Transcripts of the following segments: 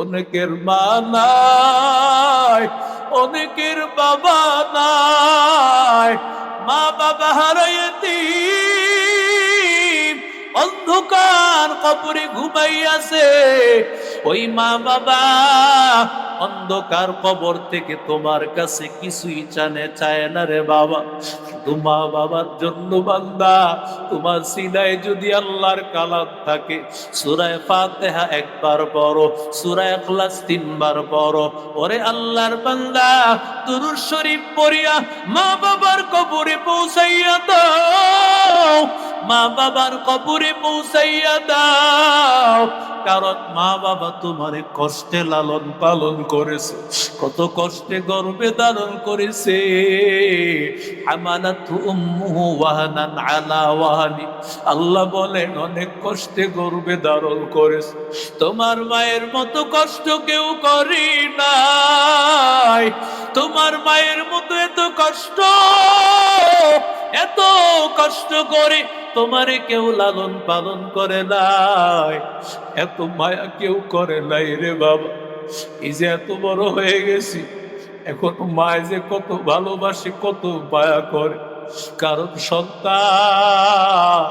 অনেকের মা নাই অনেকের বাবা নাই। মা বাবা হারাইতি অন্ধকার ঘুমাই ঘুমাইয়াছে। ওই মা বাবা, অন্ধকার কবর থেকে তোমার কাছে কিছুই জানে, চায় না রে বাবা। তোমা বাবার জন্য বান্দা, তোমার সিনায় যদি আল্লাহর কালাম থাকে, সুরায় ফাতেহা একবার বড় সুরায় ক্লাস তিনবার বড় ওরে আল্লাহর বান্দা, দুরুদ শরীফ পড়িয়া মা বাবার কবরে পৌঁছাইয়া দাও। মা বাবার কবরে পৌঁছাইয়া দাও। কারণ মা বাবা তোমারে কষ্টে লালন পালন করেছে। কত কষ্টে গর্বে ধারণ করেছে। আল্লাহ বলেন, অনেক কষ্টে গর্বে ধারণ করেছে। তোমার মায়ের মতো কষ্ট কেউ করি নাই। তোমার মায়ের মতো এত কষ্ট এত কষ্ট করে তোমারে কেউ লালন পালন করে নাই। এত মায়া কেউ করে নাই রে বাবা। এই যে এত বড় হয়ে গেছি, এখন মায় যে কত ভালোবাসে, কত মায়া করে। কারণ সন্তান,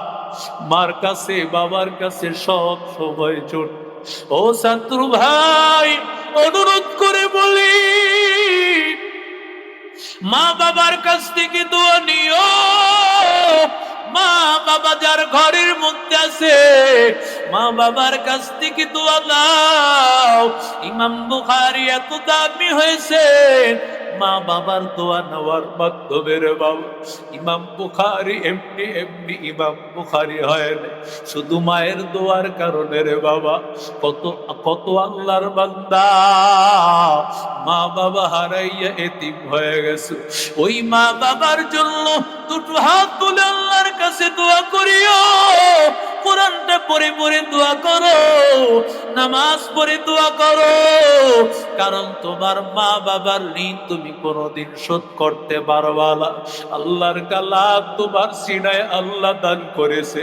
মার কাছে, বাবার কাছে সব সময় চোট ও শত্রু ভাই, অনুরোধ করে বলি মা বাবার কাছ থেকে দোয়া নিও। মা বাবা যার ঘরের মধ্যে আছে, মা বাবার কাছ থেকে দোয়া দাও ইমাম বুখারি এত দামি হয়েছে মা বাবার দোয়া নেওয়ার মাধ্যমে রে বাবা ইমাম বুখারি, এমনি এমনি ইমাম বুখারি হয় শুধু মায়ের দোয়ার কারণে রে বাবা। কত কত আল্লাহর বান্দা। মা বাবা হারাইয়া এতিম হয়ে গেছে। ওই মা বাবার জন্য দুটো হাত তুলে আল্লাহর কাছে দোয়া করিও। কোরআনটা পড়ে পড়ে দোয়া করো, নামাজ পড়ে দোয়া করো। কারণ তোমার মা বাবার ঋণ তুমি কোনোদিন শোধ করতে পারবা আল্লাহর কালাম তোমার সিনায় আল্লাহ দান করেছে।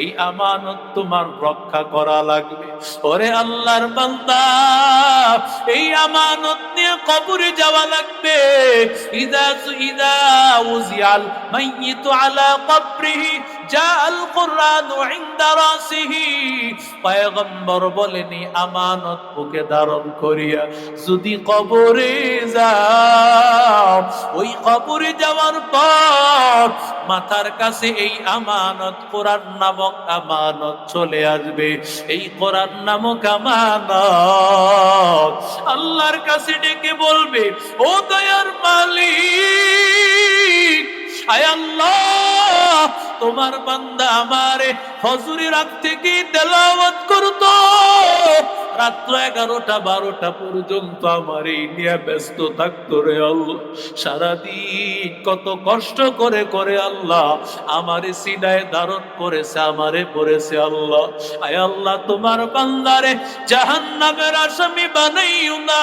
এই আমানত তোমার রক্ষা করা লাগবে। ওরে আল্লাহর বান্দা, এই আমানত নিয়ে কবরে যাওয়া লাগবে। ইদা ইদা উজিয়াল মাইয়িতু আলা কবরিহি জাআল কুরআনু ইনদা রাসিহি। পয়গম্বর বলেনি, আমানত বুকে ধারণ করিয়া যদি কবরে যাও, ওই কবরে যাওয়ার পর মাথার কাছে এই আমানত, কোরআন নামক আমানত চলে আসবে। এই কোরআন নামক আমানত আল্লাহর কাছে ডেকে বলবে, ও দয়ার মালিক আয় আল্লাহ! তোমার বান্দা আমারে হজুরি রাত থেকে তেলাওয়াত করতো। রাত্র এগারোটা, বারোটা পর্যন্ত আমার এই নিয়ে ব্যস্ত থাকতো রে আল্লাহ। সারাদিন কত কষ্ট করে করে আল্লাহ সিনায় ধারণ করেছে, আমারে পড়েছে আল্লাহ। আয় আল্লাহ, তোমার বান্দারে জাহান নামের আসামি বানাইও না।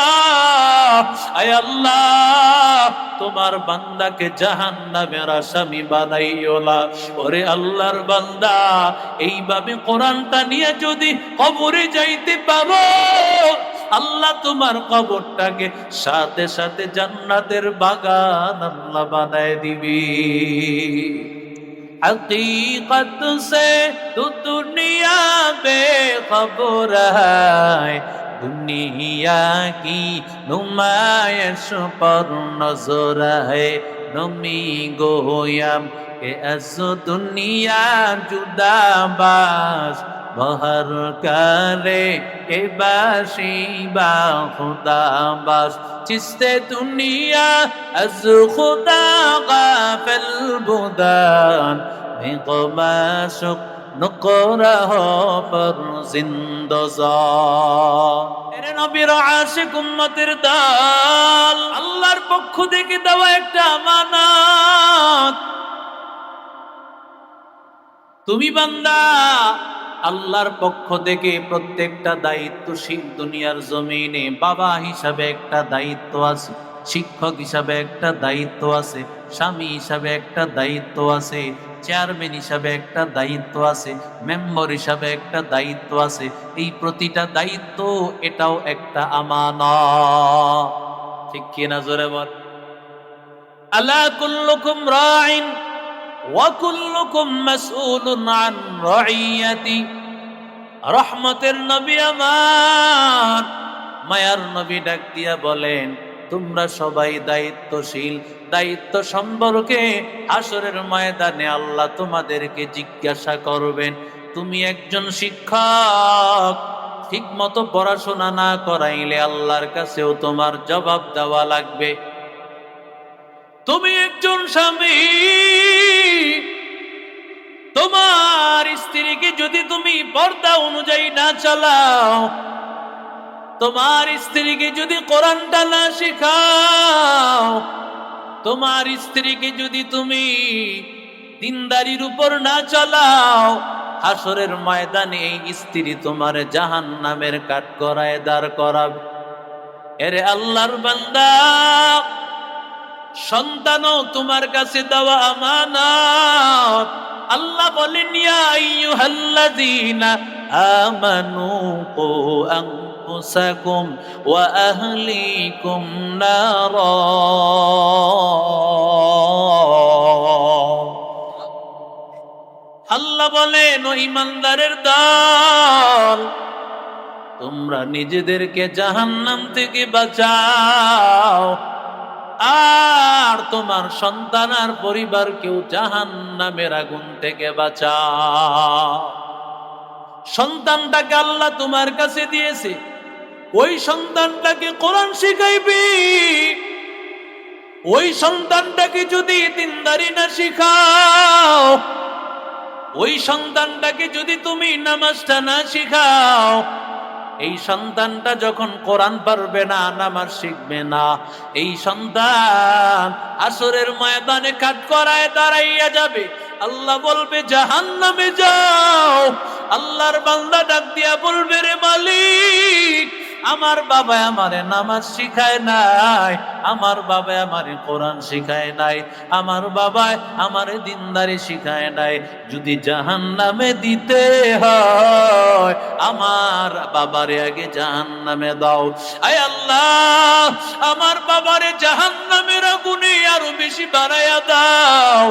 আয় আল্লাহ, তোমার বান্দাকে জাহান নামের আসামি বানাইও না। ওরে আল্লাহর বান্দা, এইভাবে কোরআনটা নিয়ে যদি কবরে যাইতে পারো আল্লাহ তোমার কবরটাকে সাথে সাথে জান্নাতের বাগান আল্লাহ বানায় দিবি। হকীকত সে তো দুনিয়া বে খবর হয় দুনিয়া কি নুমায়েশ পর নজর হয় নমি গোয়াম কে আজ জুদা বাস বহর করে কে বাসি বা খুদা বাস। চিস্তে দুনিয়া, আজ খুদা গাফিল বুদান। বিকমাশুক نقرأ فرز دزا এরে নবীর আশিক উম্মতের দল, আল্লাহর পক্ষ থেকে দেওয়া একটা আমানত। তুমি বান্দা আল্লাহর পক্ষ থেকে প্রত্যেকটা দায়িত্বশীল দুনিয়ার জমিনে বাবা হিসাবে একটা দায়িত্ব আছে, শিক্ষক হিসাবে একটা দায়িত্ব আছে, স্বামী হিসাবে একটা দায়িত্ব আছে, চেয়ারম্যান হিসাবে একটা দায়িত্ব আছে, মেম্বার হিসাবে একটা দায়িত্ব আছে। এই প্রতিটা দায়িত্ব এটাও একটা আমান ঠিক কিনা জোরে বল? আলা কুল্লুকুম রাইন। ওয়া কুল্লুকুম মাসউলুন রাইয়াতি। রহমতের নবী আমার। মায়ার নবী ডাক দিয়া বলেন, তোমরা সবাই দায়িত্বশীল। দায়িত্ব সম্পর্কে আসরের ময়দানে আল্লাহ তোমাদেরকে জিজ্ঞাসা করবেন, তুমি একজন শিক্ষক। ঠিক মতো পড়াশোনা না করাইলে আল্লাহর কাছেও তোমার জবাব দেওয়া লাগবে। তুমি একজন স্বামী। তোমার স্ত্রীকে যদি তুমি পর্দা অনুযায়ী না চালাও, তোমার স্ত্রীকে যদি কোরআনটা না শেখাও, তোমার স্ত্রীকে যদি তুমি দিনদারির উপর না চালাও, হাসরের ময়দানে এই স্ত্রী তোমার জাহান নামের কাঠ করায় দাঁড় করাবে। এরে আল্লাহর বান্দা, সন্তানও তোমার কাছে দেওয়া আমানত। আল্লাহ বলেন আমানু কু ওয়া আহলিকুম নারা। আল্লাহ বলেন, ও ইমানদারের দল, তোমরা নিজেদেরকে জাহান্নাম থেকে বাঁচাও। আর তোমার সন্তান আর পরিবারকেও জাহান নামের আগুন থেকে বাঁচা সন্তানটাকে আল্লাহ তোমার কাছে দিয়েছে। ওই সন্তানটাকে কোরআন শিখাইবি। ওই সন্তানটাকে যদি দিনদারি না শিখাও, ওই সন্তানটাকে যদি তুমি নামাজটা না শিখাও এই সন্তানটা যখন কোরআন পারবে না, নামাজ শিখবে না, এই সন্তান আসরের ময়দানে কাট করায় দাঁড়াইয়া যাবে। আল্লাহ বলবে জাহান নামে যাও। আল্লাহর বান্দা ডাক দিয়া বলবে, রে মালিক আমার বাবা আমারে নামাজ শিখায় নাই, আমার বাবা আমারে কোরআন শিখায় নাই, আমার বাবা আমারে দিনদারি শিখায় নাই। যদি জাহান নামে দিতে হয়, আমার বাবারে আগে জাহান নামে দাও। আয় আল্লাহ, আমার বাবারে জাহান নামের আগুনে আরও বেশি বাড়াইয়া দাও।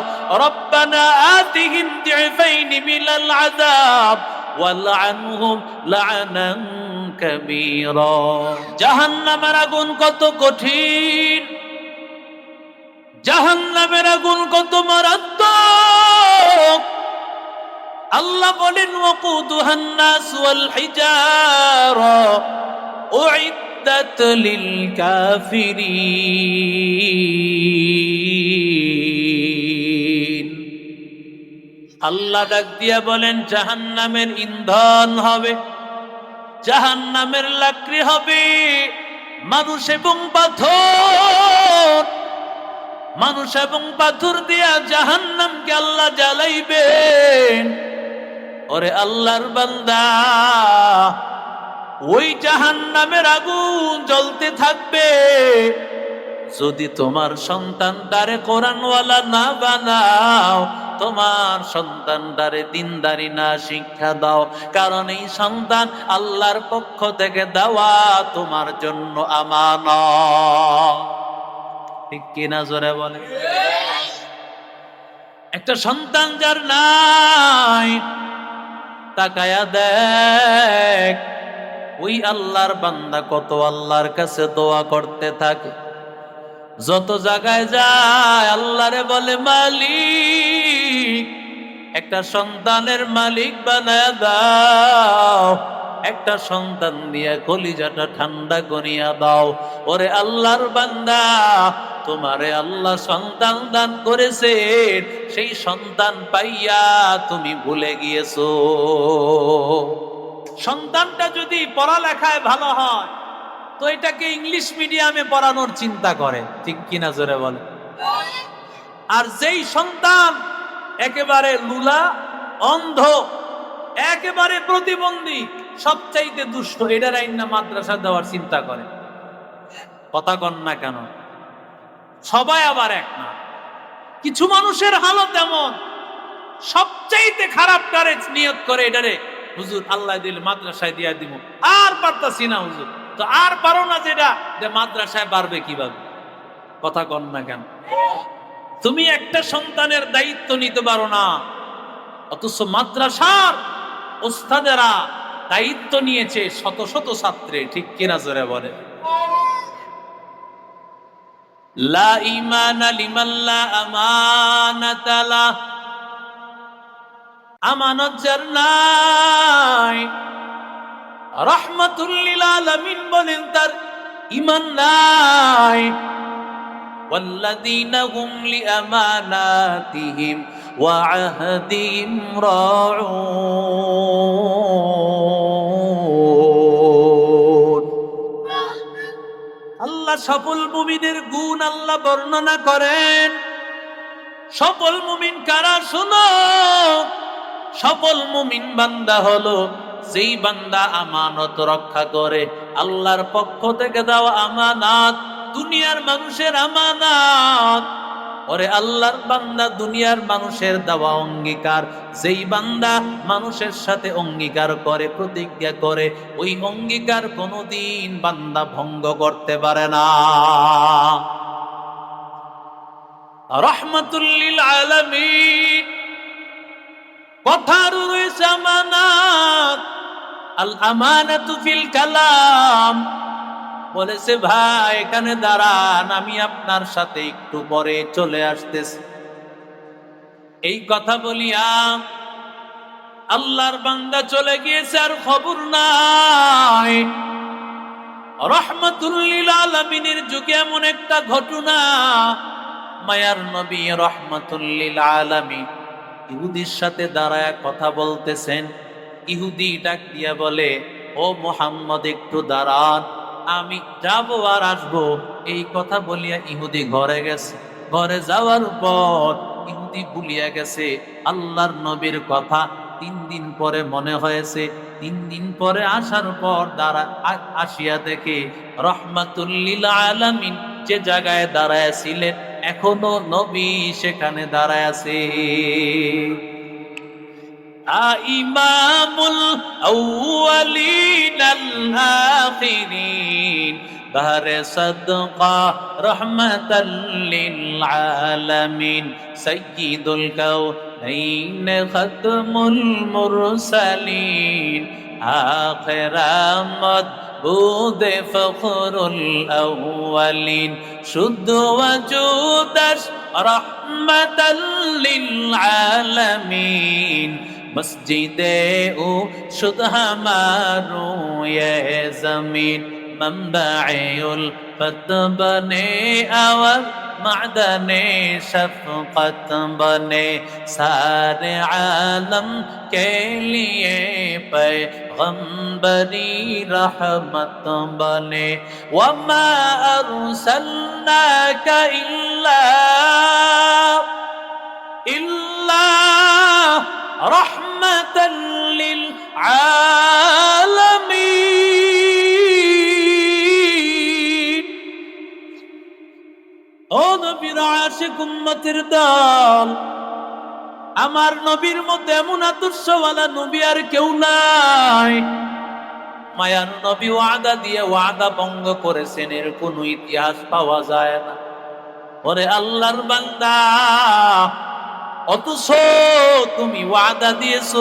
রব্বানা আতিহিম দিফাইন লা'নান কাবীরা জাহান্নামের আগুন কত কঠিন। জাহান্নামের আগুন কত মারাত্মক। আল্লাহ বলেন, ওয়াকুদুহান নাস ওয়াল হিজারা উইদ্দাত লিল কাফিরিন। আল্লাহ ডাক দিয়া বলেন, জাহান্নামের ইন্ধন হবে, জাহান্নামের লাকড়ি হবে, মানুষ এবং পাথর, মানুষ এবং পাথর দিয়া জাহান্নামকে আল্লাহ জ্বালাইবেন। ওরে আল্লাহর বান্দা, ওই জাহান্নামের আগুন জ্বলতে থাকবে যদি তোমার সন্তান তারে কোরআনওয়ালা না বানাও, তোমার সন্তান তারে দিনদারি না শিক্ষা দাও। কারণ এই সন্তান আল্লাহর পক্ষ থেকে দেওয়া তোমার জন্য আমান ঠিক কিনা জোরে বলে একটা সন্তান যার নাই, তাকায়া দেখ, ওই আল্লাহর বান্দা কত আল্লাহর কাছে দোয়া করতে থাকে। যত জায়গায় যায়, আল্লাহরে বলে, মালিক, একটা সন্তানের মালিক বানায় দাও, একটা সন্তান দিয়ে কলিজাটা ঠান্ডা করিয়া দাও। ওরে আল্লাহর বান্দা, তোমারে আল্লাহ সন্তান দান করেছে, সেই সন্তান পাইয়া তুমি ভুলে গিয়েছো। সন্তানটা যদি পড়ালেখায় ভালো হয় তো এটাকে ইংলিশ মিডিয়ামে পড়ানোর চিন্তা করে। ঠিক কিনা জোরে বলে আর যেই সন্তান একেবারে লুলা, অন্ধ, একেবারে প্রতিবন্ধী, সবচাইতে দুষ্ট, এটার আইন না মাদ্রাসা দেওয়ার চিন্তা করে। কথা কন না কেন? সবাই আবার এক না। কিছু মানুষের হালত এমন, সবচাইতে খারাপ টারে নিয়ত করে এটারে, হুজুর, আল্লাহ দিল মাদ্রাসায় দিয়া দিব আর পারতাছি না, হুজুর। তো আর পারো না যেটা, যে মাদ্রাসায় পারবে কীভাবে? কথা কন না কেন? তুমি একটা সন্তানের দায়িত্ব নিতে পারো না। অথচ মাদ্রাসার ওস্তাদেরা দায়িত্ব নিয়েছে শত শত ছাত্রে, ঠিক কিনা জোরে বলে আমানত যার নাই রহমাতুল্লিল আলামিন বলেন তার ইমান নাই والذين هم لأماناتهم وعهدهم راعون আল্লাহ সফল মুমিনের গুণ আল্লাহ বর্ণনা করেন সফল মুমিন কারা শুনো সফল মুমিন বান্দা হলো যেই বান্দা আমানত রক্ষা করে, আল্লাহর পক্ষ থেকে দেওয়া আমানাত, দুনিয়ার মানুষের আমানাত। ওরে আল্লাহর বান্দা, দুনিয়ার মানুষের দেওয়া অঙ্গীকার। যেই বান্দা মানুষের সাথে অঙ্গীকার করে, প্রতিজ্ঞা করে, ওই অঙ্গীকার কোনোদিন বান্দা ভঙ্গ করতে পারে না। রহমতুল্লিল আলামিন। কথার রয়েছে আমানাত। আল আমানাতু ফিল কালাম। বলেছে, ভাই, এখানে দাঁড়ান, আমি আপনার সাথে একটু পরে চলে আসতেছি। এই কথা বলিয়া আল্লাহর বান্দা চলে গিয়েছে, আর খবর নাই। রহমতুল্লিল আলমিনের যুগে এমন একটা ঘটনা। মায়ার নবী রহমতুল্লিল আলমী ইহুদির সাথে দাঁড়ায় কথা বলতেছেন। ইহুদি ডাক দিয়া বলে, ও মোহাম্মদ, একটু দাঁড়ান, আমি যাব আর আসব। এই কথা বলিয়া ইহুদি ঘরে গেছে। ঘরে যাওয়ার পর ইহুদি ভুলিয়া গেছে। আল্লাহর নবীর কথা তিন দিন পরে মনে হয়েছে। তিন দিন পরে আসার পর দাঁড়া আসিয়া দেখে রহমাতুল্লিল আলামিন, যে জায়গায় দাঁড়ায় ছিলেন এখনো নবী সেখানে দাঁড়ায় আছে إمام الأولين الآخرين بهر صدقة رحمة للعالمين سيد الكونين ختم المرسلين آخر مدبود فخر الأولين شد وجودك رحمة للعالمين مسجد أو شد همارو يا زمين منبع الفت بني اول معدن شفقت بنے سارے عالم کے لیے پیغمبری رحمت بنے وما أرسلناك إلا উম্মতের দল। আমার নবীর মধ্যে এমন আদর্শওয়ালা নবী আর কেউ নাই। মায়ার নবী ওয়াদা দিয়ে ওয়াদা ভঙ্গ করেছেন, এর কোনো ইতিহাস পাওয়া যায় না। ওরে আল্লাহর বান্দা, অথচ তুমি ওয়াদা দিয়েছ।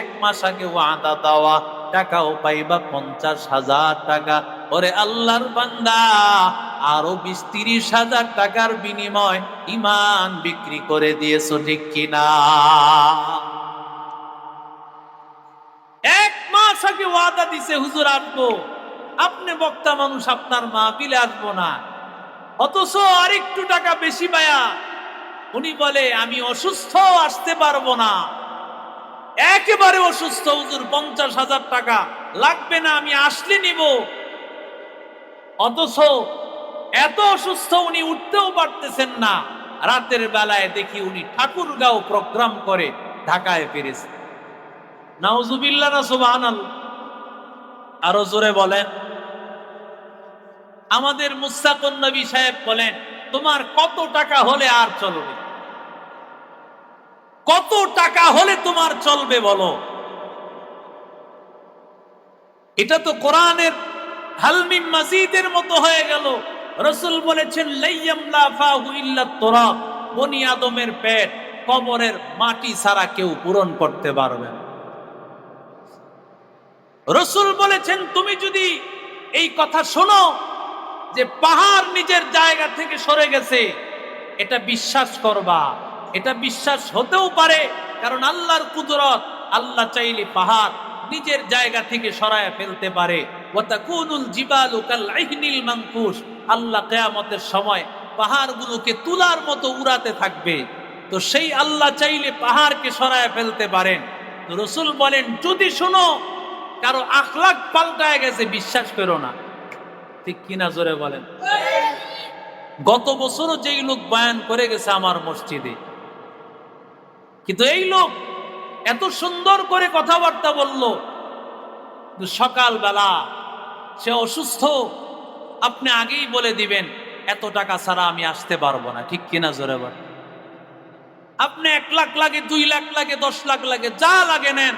এক মাস আগে ওয়াদা দেওয়া টাকাও পাইবা পঞ্চাশ হাজার টাকা। ওরে আল্লাহর বান্দা আরও বিশ তিরিশ হাজার টাকার বিনিময় ইমান বিক্রি করে দিয়েছ, ঠিক কিনা? এক মাস আগে ওয়াদা দিছে হুজুর, আসব। আপনি বক্তা মানুষ, আপনার মা পিলে আসব না। অথচ আরেকটু টাকা বেশি পায়া। উনি বলে, আমি অসুস্থ আসতে পারব না। একেবারে অসুস্থ, হুজুর, পঞ্চাশ হাজার টাকা। লাগবে না, আমি আসলে নিব। অথচ এত অসুস্থ উনি উঠতেও পারতেছেন না। রাতের বেলায় দেখি উনি ঠাকুরগাঁও প্রোগ্রাম করে ঢাকায় ফিরেছে নাউজুবিল্লাহ না সুবহান আরও জোরে বলেন। আমাদের মুস্তাকুন নবী সাহেব বলেন, তোমার কত টাকা হলে আর চলবে? কত টাকা হলে তোমার চলবে বলো? এটা তো কোরআনের হালমিম মাজিদের মতো হয়ে গেল। রসুল বলেছেন বনি আদমের পেট, কবরের মাটি ছাড়া কেউ পূরণ করতে পারবে রসুল বলেছেন, তুমি যদি এই কথা শোনো যে পাহাড় নিজের জায়গা থেকে সরে গেছে, এটা বিশ্বাস করবা। এটা বিশ্বাস হতেও পারে, কারণ আল্লাহর কুদরত আল্লাহ চাইলে পাহাড় নিজের জায়গা থেকে সরায় ফেলতে পারে। ওয়াতাকুনুল জিবালু কাল আইহনিল মানকুশ আল্লাহ কিয়ামতের সময় পাহাড়গুলোকে তুলার মতো উড়াতে থাকবে। তো সেই আল্লাহ চাইলে পাহাড়কে সরায় ফেলতে পারেন। রসুল বলেন, যদি শোনো, কারও আখলাক পাল্টায় গেছে, বিশ্বাস করো না। ঠিক কিনা জোরে বলেন? গত বছরও যেই লোক বয়ান করে গেছে আমার মসজিদে, কিন্তু এই লোক এত সুন্দর করে কথাবার্তা বলল সকালবেলা সে অসুস্থ, আপনি আগেই বলে দিবেন, এত টাকা ছাড়া আমি আসতে পারব না। ঠিক কিনা জোরে আপনি এক লাখ লাগে, দুই লাখ লাগে, দশ লাখ লাগে, যা লাগে নেন।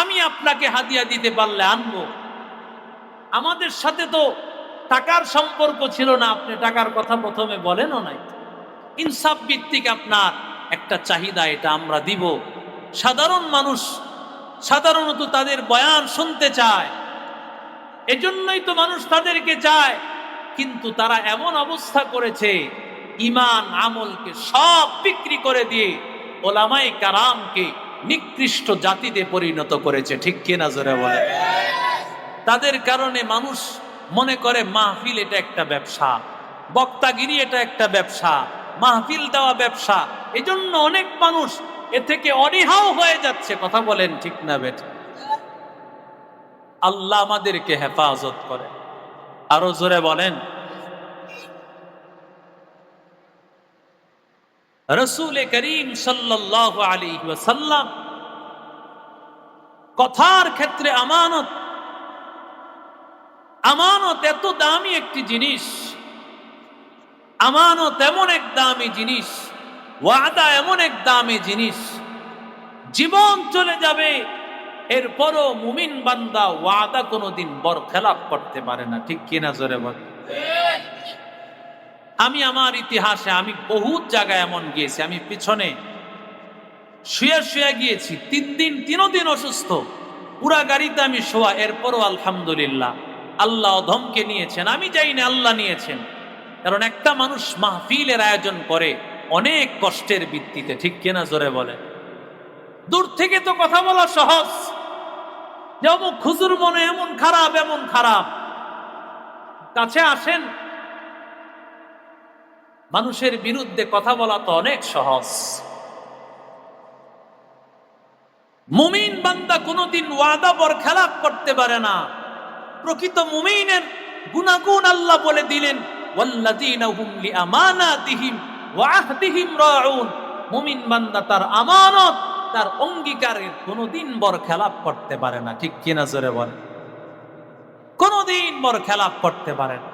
আমি আপনাকে হাদিয়া দিতে পারলে আনব। আমাদের সাথে তো টাকার সম্পর্ক ছিল না, আপনি টাকার কথা প্রথমে বলেনও নাই। ইনসাফ ভিত্তিক আপনার একটা চাহিদা, এটা আমরা দিব। সাধারণ মানুষ সাধারণত তাদের বয়ান শুনতে চায়। এজন্যই তো মানুষ তাদেরকে চায়, কিন্তু তারা এমন অবস্থা করেছে, ইমান আমলকে সব বিক্রি করে দিয়ে ওলামাই কারামকে নিকৃষ্ট জাতিতে পরিণত করেছে। ঠিক কিনা জোরে বলে তাদের কারণে মানুষ মনে করে, মাহফিল এটা একটা ব্যবসা, বক্তাগিরি এটা একটা ব্যবসা, মাহফিল দেওয়া ব্যবসা। এজন্য অনেক মানুষ এ থেকে অনীহাও হয়ে যাচ্ছে। কথা বলেন ঠিক না বেট আল্লাহ আমাদেরকে হেফাজত করে। আরও জোরে বলেন। রসুল করিম সাল্লাহ আলী সাল্লাম কথার ক্ষেত্রে আমানত আমানত এত দামি একটি জিনিস, আমানত এমন এক দামি জিনিস ওয়াদা এমন এক দামি জিনিস। জীবন চলে যাবে, এরপরও মুমিন বান্দা ওয়াদা কোনোদিন বর খেলাপ করতে পারে না। ঠিক কিনা জোরে বল। আমি আমার ইতিহাসে আমি বহুত জায়গায় এমন গিয়েছি, আমি পিছনে শুয়ে শুয়ে গিয়েছি, তিন দিন, তিনও দিন অসুস্থ। পুরা গাড়িতে আমি শোয়া, এরপরও আলহামদুলিল্লাহ আল্লাহ ধমকে নিয়েছেন, আমি যাই না আল্লাহ নিয়েছেন। কারণ একটা মানুষ মাহফিলের আয়োজন করে অনেক কষ্টের ভিত্তিতে, ঠিক কিনা জোরে বলে দূর থেকে তো কথা বলা সহজ। যেমন খুজুর মনে এমন খারাপ এমন খারাপ। কাছে আসেন। মানুষের বিরুদ্ধে কথা বলা তো অনেক সহজ। মুমিন বান্দা কোনোদিন ওয়াদা বর খেলাপ করতে পারে না। প্রকৃত মুমিনের গুণাগুণ আল্লাহ বলে দিলেন আহদিহিম রাউন। মুমিন বান্দা তার আমানত, তার অঙ্গীকারের কোনোদিন বর খেলাপ করতে পারে না। ঠিক কিনা জোরে বলে কোনোদিন বর খেলাপ করতে পারে না।